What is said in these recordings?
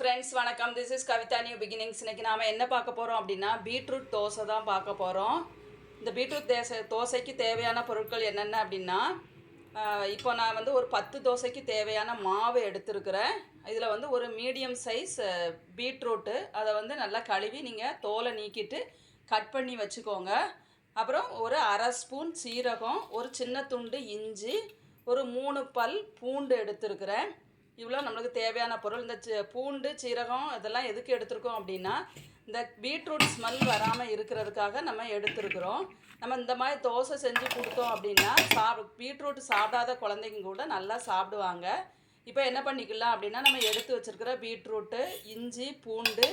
Friends வணக்கம். This is Kavitha new beginnings இன்னைக்கு நாம் என்ன பார்க்க போகிறோம் அப்படின்னா பீட்ரூட் தோசை தான் பார்க்க போகிறோம் இந்த பீட்ரூட் தேசை தோசைக்கு தேவையான பொருட்கள் என்னென்ன அப்படின்னா இப்போ நான் வந்து ஒரு பத்து தோசைக்கு தேவையான மாவு எடுத்திருக்கிறேன். இதில் வந்து ஒரு மீடியம் சைஸ் பீட்ரூட்டு அதை வந்து நல்லா கழுவி நீங்கள் தோலை நீக்கிட்டு கட் பண்ணி வச்சுக்கோங்க. அப்புறம் ஒரு அரை ஸ்பூன் சீரகம் ஒரு சின்ன துண்டு இஞ்சி ஒரு மூணு பல் பூண்டு எடுத்திருக்கிறேன். இவ்வளோ நம்மளுக்கு தேவையான பொருள். இந்த பூண்டு சீரகம் இதெல்லாம் எதுக்கு எடுத்திருக்கோம் அப்படின்னா இந்த பீட்ரூட் ஸ்மெல் வராமல் இருக்கிறதுக்காக நம்ம எடுத்துருக்குறோம். நம்ம இந்த மாதிரி தோசை செஞ்சு கொடுத்தோம் அப்படின்னா சாப் பீட்ரூட் சாப்பிடாத குழந்தைங்க கூட நல்லா சாப்பிடுவாங்க. இப்போ என்ன பண்ணிக்கலாம் அப்படின்னா நம்ம எடுத்து வச்சிருக்கிற பீட்ரூட்டு இஞ்சி பூண்டு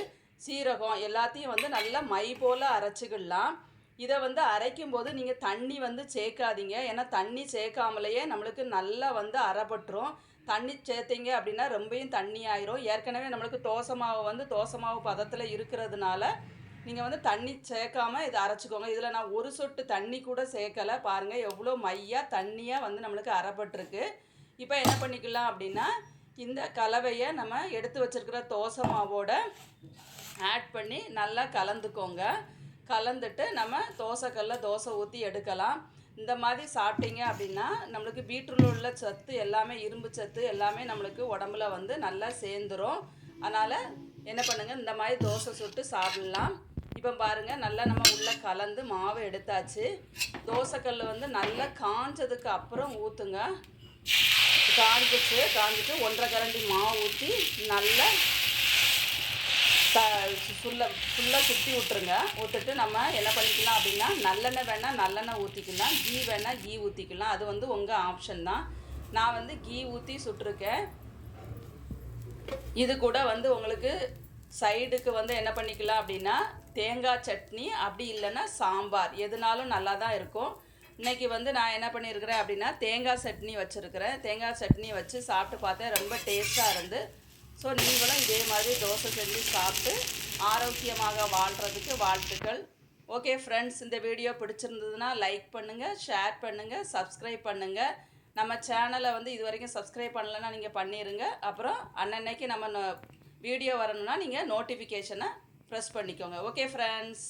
சீரகம் எல்லாத்தையும் வந்து நல்லா மை போல் அரைச்சிக்கலாம். இதை வந்து அரைக்கும் போது நீங்கள் தண்ணி வந்து சேர்க்காதீங்க. ஏன்னா தண்ணி சேர்க்காமலேயே நம்மளுக்கு நல்லா வந்து அரைப்பட்டுரும் தண்ணி சேர்த்தீங்க அப்படின்னா ரொம்பையும் தண்ணி ஆயிரும் ஏற்கனவே நம்மளுக்கு தோசை மாவு வந்து தோசை மாவு பதத்தில் இருக்கிறதுனால நீங்கள் வந்து தண்ணி சேர்க்காம இதை அரைச்சிக்கோங்க. இதில் நான் ஒரு சொட்டு தண்ணி கூட சேர்க்கலை. பாருங்கள் எவ்வளோ மையாக தண்ணியாக வந்து நம்மளுக்கு அரைப்பட்டிருக்கு இப்போ என்ன பண்ணிக்கலாம் அப்படின்னா இந்த கலவையை நம்ம எடுத்து வச்சிருக்கிற தோசை மாவோட ஆட் பண்ணி நல்லா கலந்துக்கோங்க. கலந்துட்டு நம்ம தோசைக்கல்ல தோசை ஊற்றி எடுக்கலாம். இந்த மாதிரி சாப்பிட்டீங்க அப்படின்னா நம்மளுக்கு பீட்ரூட்டில் உள்ள சத்து எல்லாமே இரும்பு சத்து எல்லாமே நம்மளுக்கு உடம்புல வந்து நல்லா சேர்ந்துரும். அதனால் என்ன பண்ணுங்கள் இந்த மாதிரி தோசை சுட்டு சாப்பிட்லாம். இப்போ பாருங்கள் நல்லா நம்ம உள்ளே கலந்து மாவு எடுத்தாச்சு. தோசைக்கல் வந்து நல்லா காஞ்சதுக்கு அப்புறம் ஊற்றுங்க காஞ்சிச்சு காஞ்சிட்டு ஒன்றரை கரண்டி மாவு ஊற்றி நல்லா ஃபுல்லாக ஃபுல்லாக சுற்றி விட்ருங்க விட்டுட்டு நம்ம என்ன பண்ணிக்கலாம் அப்படின்னா நல்லெண்ணெய் வேணால் நல்லெண்ணெய் ஊற்றிக்கலாம் கீ வேணால் கீ ஊற்றிக்கலாம் அது வந்து உங்கள் ஆப்ஷன் தான். நான் வந்து கீ ஊற்றி சுட்டிருக்கேன். இது கூட வந்து உங்களுக்கு சைடுக்கு வந்து என்ன பண்ணிக்கலாம் அப்படின்னா தேங்காய் சட்னி. அப்படி இல்லைன்னா சாம்பார். எதுனாலும் நல்லா தான் இருக்கும். இன்றைக்கி வந்து நான் என்ன பண்ணியிருக்கிறேன் அப்படின்னா தேங்காய் சட்னி வச்சுருக்கிறேன். தேங்காய் சட்னி வச்சு சாப்பிட்டு பார்த்தேன். ரொம்ப டேஸ்ட்டாக இருந்து. ஸோ நீங்களும் இதே மாதிரி தோசை செஞ்சு சாப்பிட்டு ஆரோக்கியமாக வாழ்கிறதுக்கு வாழ்த்துக்கள். ஓகே ஃப்ரெண்ட்ஸ் இந்த வீடியோ பிடிச்சிருந்ததுன்னா லைக் பண்ணுங்கள் ஷேர் பண்ணுங்கள் சப்ஸ்கிரைப் பண்ணுங்கள் நம்ம சேனலை வந்து இது வரைக்கும் சப்ஸ்கிரைப் பண்ணலைன்னா நீங்கள் பண்ணிடுங்க அப்புறம் அன்னன்னைக்கு நம்ம வீடியோ வரணும்னா நீங்கள் நோட்டிஃபிகேஷனை ப்ரெஸ் பண்ணிக்கோங்க. Okay friends